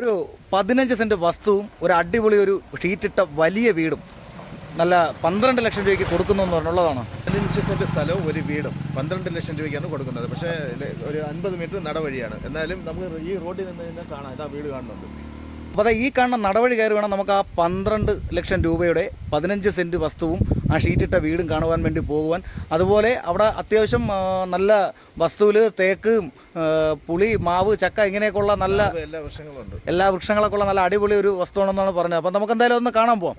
ഒരു പതിനഞ്ച് സെന്റ് വസ്തുവും ഒരു അടിപൊളി ഒരു ഷീറ്റിട്ട വലിയ വീടും നല്ല പന്ത്രണ്ട് ലക്ഷം രൂപയ്ക്ക് കൊടുക്കുന്നു എന്ന് പറഞ്ഞുള്ളതാണ്. പതിനഞ്ച് സെന്റ് സ്ഥലവും ഒരു വീടും പന്ത്രണ്ട് ലക്ഷം രൂപയ്ക്കാണ് കൊടുക്കുന്നത്. പക്ഷേ ഒരു അൻപത് മീറ്റർ നടവഴിയാണ്. എന്നാലും നമുക്ക് ഈ റോഡിൽ നിന്ന് തന്നെ കാണാം. ഇതാ വീട് കാണുന്നുണ്ട്. അപ്പോൾ അതാ ഈ കാണുന്ന നടവഴി കയറി വേണം നമുക്ക് ആ പന്ത്രണ്ട് ലക്ഷം രൂപയുടെ പതിനഞ്ച് സെന്റ് വസ്തുവും ആ ഷീറ്റിട്ട വീടും കാണുവാൻ വേണ്ടി പോകുവാൻ. അതുപോലെ അവിടെ അത്യാവശ്യം നല്ല വസ്തുവിൽ തേക്ക് പുളി മാവ് ചക്ക ഇങ്ങനെയൊക്കെയുള്ള നല്ല എല്ലാ വൃക്ഷങ്ങളൊക്കെ ഉള്ള നല്ല അടിപൊളി ഒരു വസ്തുവാണെന്നാണ് പറഞ്ഞത്. അപ്പം നമുക്ക് എന്തായാലും ഒന്ന് കാണാൻ പോവാം.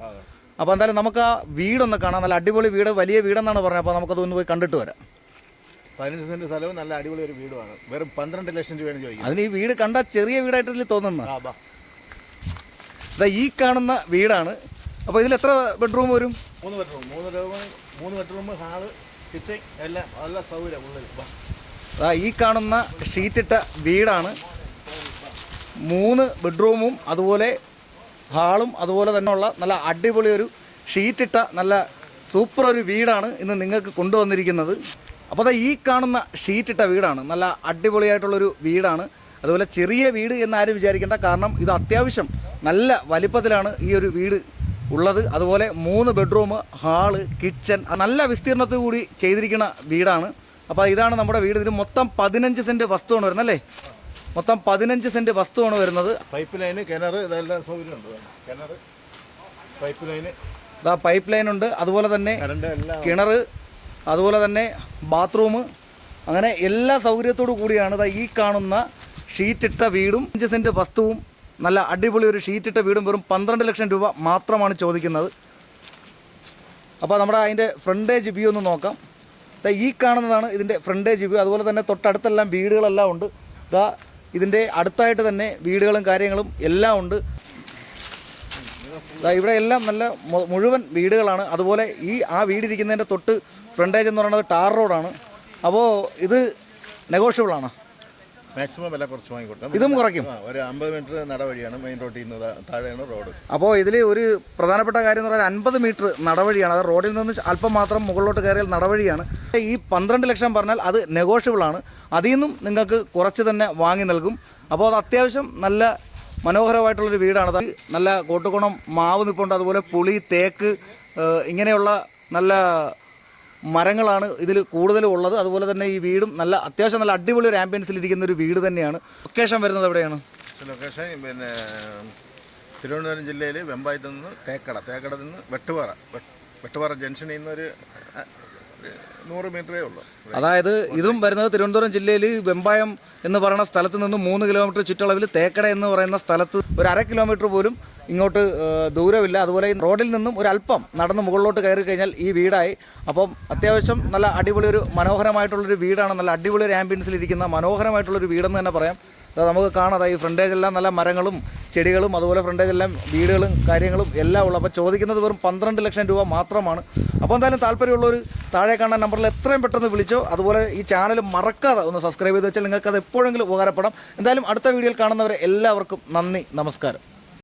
അപ്പോൾ എന്തായാലും നമുക്ക് ആ വീടൊന്ന് കാണാം. നല്ല അടിപൊളി വീട് വലിയ വീടെന്നാണ് പറഞ്ഞത്. അപ്പോൾ നമുക്കതൊന്ന് പോയി കണ്ടിട്ട് വരാം. പതിനഞ്ച് സെന്റ് സ്ഥലവും നല്ല അടിപൊളി ഒരു വീടുമാണ്. വെറും പന്ത്രണ്ട് ലക്ഷം രൂപയാണ് ചോദിക്കുന്നത്. അതിന് ഈ വീട് കണ്ടാൽ ചെറിയ വീടായിട്ട് തോന്നുന്നു. ഇതാ ഈ കാണുന്ന വീടാണ്. അപ്പോൾ ഇതിൽ എത്ര ബെഡ്റൂം വരും? മൂന്ന് ബെഡ്റൂം മൂന്ന് ബെഡ്റൂം മൂന്ന് ബെഡ്റൂം ഹാൾ കിച്ചൺ എല്ലാം നല്ല സൗകര്യം ഉള്ളിൽ. ദാ ഈ കാണുന്ന ഷീറ്റിട്ട വീടാണ്. മൂന്ന് ബെഡ്റൂമും അതുപോലെ ഹാളും അതുപോലെ തന്നെ ഉള്ള നല്ല അടിപൊളി ഒരു ഷീറ്റിട്ട നല്ല സൂപ്പർ ഒരു വീടാണ് ഇന്ന് നിങ്ങൾക്ക് കൊണ്ടുവന്നിരിക്കുന്നത്. അപ്പോൾ ഈ കാണുന്ന ഷീറ്റിട്ട വീടാണ്. നല്ല അടിപൊളിയായിട്ടുള്ളൊരു വീടാണ്. അതുപോലെ ചെറിയ വീട് എന്ന് ആരും വിചാരിക്കേണ്ട. കാരണം ഇത് അത്യാവശ്യം നല്ല വലിപ്പത്തിലാണ് ഈ ഒരു വീട് ഉള്ളത്. അതുപോലെ മൂന്ന് ബെഡ്റൂം ഹാൾ കിച്ചൺ നല്ല വിസ്തീർണത്തിൽ കൂടി ചെയ്തിരിക്കുന്ന വീടാണ്. അപ്പോൾ ഇതാണ് നമ്മുടെ വീട്. ഇതിന് മൊത്തം പതിനഞ്ച് സെന്റ് വസ്തുവാണ് വരുന്നത് അല്ലേ? മൊത്തം പതിനഞ്ച് സെന്റ് വസ്തുവാണ് വരുന്നത്. പൈപ്പ് ലൈന് കിണർ ഇതെല്ലാം സൗകര്യമുണ്ട് കിണർ പൈപ്പ് ലൈന്. ഇതാ പൈപ്പ് ലൈൻ ഉണ്ട്. അതുപോലെ തന്നെ കിണർ അതുപോലെ തന്നെ ബാത്റൂം. അങ്ങനെ എല്ലാ സൗകര്യത്തോടു കൂടിയാണ് ഇതാ ഈ കാണുന്ന ഷീറ്റിട്ട വീടും അഞ്ച് സെന്റ് വസ്തുവും നല്ല അടിപൊളി ഒരു ഷീറ്റിട്ട വീടും വെറും പന്ത്രണ്ട് ലക്ഷം രൂപ മാത്രമാണ് ചോദിക്കുന്നത്. അപ്പോൾ നമ്മുടെ അതിന്റെ ഫ്രണ്ടേജ് വ്യൂ ഒന്ന് നോക്കാം. ഈ കാണുന്നതാണ് ഇതിന്റെ ഫ്രണ്ടേജ് വ്യൂ അതുപോലെ തന്നെ തൊട്ടടുത്തെല്ലാം വീടുകളെല്ലാം ഉണ്ട്. ഇതാ ഇതിന്റെ അടുത്തായിട്ട് തന്നെ വീടുകളും കാര്യങ്ങളും എല്ലാം ഉണ്ട്. ഇവിടെ എല്ലാം നല്ല മുഴുവൻ വീടുകളാണ്. അതുപോലെ ഈ ആ വീടിരിക്കുന്നതിന്റെ തൊട്ട് ഫ്രണ്ടേജ് എന്ന് പറയുന്നത് ടാർ റോഡാണ്. അപ്പോൾ ഇത് നെഗോഷ്യബിൾ ആണ്. മാക്സിമം വില കുറച്ച് വാങ്ങിക്കൊടുക്കാം ഇതും കുറയ്ക്കും. ആ, ഒരു അമ്പത് മീറ്റർ നടവഴിയാണ് മെയിൻ റോഡിൽ നിന്ന് താഴെയാണ് റോഡ് അപ്പോൾ ഇതിൽ ഒരു പ്രധാനപ്പെട്ട കാര്യം എന്ന് പറഞ്ഞാൽ അൻപത് മീറ്റർ നടവഴിയാണ് അത് റോഡിൽ നിന്ന് അല്പം മാത്രം മുകളിലോട്ട് കയറിയാൽ നടവഴിയാണ് ഈ പന്ത്രണ്ട് ലക്ഷം പറഞ്ഞാൽ അത് നെഗോഷ്യബിൾ ആണ്. അതിൽ നിന്നും നിങ്ങൾക്ക് കുറച്ച് തന്നെ വാങ്ങി നൽകും. അപ്പോൾ അത് അത്യാവശ്യം നല്ല മനോഹരമായിട്ടുള്ളൊരു വീടാണ്. അത് നല്ല കോട്ടുകുണം മാവ് നിൽപ്പുണ്ട് അതുപോലെ പുളി തേക്ക് ഏഹ് ഇങ്ങനെയുള്ള നല്ല മരങ്ങളാണ് ഇതിൽ കൂടുതലും ഉള്ളത്. അതുപോലെ തന്നെ ഈ വീടും നല്ല അത്യാവശ്യം നല്ല അടിപൊളി ഒരു ആംബിയൻസിൽ ഇരിക്കുന്ന ഒരു വീട് തന്നെയാണ്. ലൊക്കേഷൻ വരുന്നത് എവിടെയാണ്? ലൊക്കേഷൻ പിന്നെ തിരുവനന്തപുരം ജില്ലയിൽ വെമ്പായത്ത് നിന്ന് തേക്കട തേക്കട നിന്ന് വെട്ടുപാറ. വെട്ടുപാറ ജംഗ്ഷനിൽ നിന്ന് ഒരു അ, ഒരു നൂറ് മീറ്ററേ ഉള്ളൂ. അതായത് ഇതും വരുന്നത് തിരുവനന്തപുരം ജില്ലയിൽ വെമ്പായം എന്ന് പറയുന്ന സ്ഥലത്ത് നിന്ന് മൂന്ന് കിലോമീറ്റർ ചുറ്റളവിൽ തേക്കട എന്ന് പറയുന്ന സ്ഥലത്ത് ഒരു അര കിലോമീറ്റർ പോലും ഇങ്ങോട്ട് ദൂരമില്ല. അതുപോലെ റോഡിൽ നിന്നും ഒരു അല്പം നടന്ന് മുകളിലോട്ട് കയറി കഴിഞ്ഞാൽ ഈ വീടായി. അപ്പം അത്യാവശ്യം നല്ല അടിപൊളി ഒരു മനോഹരമായിട്ടുള്ളൊരു വീടാണ്. നല്ല അടിപൊളി ഒരു ആംബിയൻസിൽ ഇരിക്കുന്ന മനോഹരമായിട്ടുള്ളൊരു വീടെന്ന് തന്നെ പറയാം. നമുക്ക് കാണാതെ ഈ ഫ്രണ്ടേജെല്ലാം നല്ല മരങ്ങളും ചെടികളും അതുപോലെ ഫ്രണ്ടേജെല്ലാം വീടുകളും കാര്യങ്ങളും എല്ലാം ഉള്ളു. അപ്പോൾ ചോദിക്കുന്നത് വെറും പന്ത്രണ്ട് ലക്ഷം രൂപ മാത്രമാണ്. അപ്പോൾ എന്തായാലും താല്പര്യമുള്ളവർ താഴെ കാണാൻ നമ്പറിൽ എത്രയും പെട്ടെന്ന് വിളിച്ചോ. അതുപോലെ ഈ ചാനൽ മറക്കാതെ ഒന്ന് സബ്സ്ക്രൈബ് ചെയ്ത് വെച്ചാൽ നിങ്ങൾക്ക് അത് എപ്പോഴെങ്കിലും ഉപകാരപ്പെടാം. എന്തായാലും അടുത്ത വീഡിയോയിൽ കാണുന്നവരെ എല്ലാവർക്കും നന്ദി നമസ്കാരം.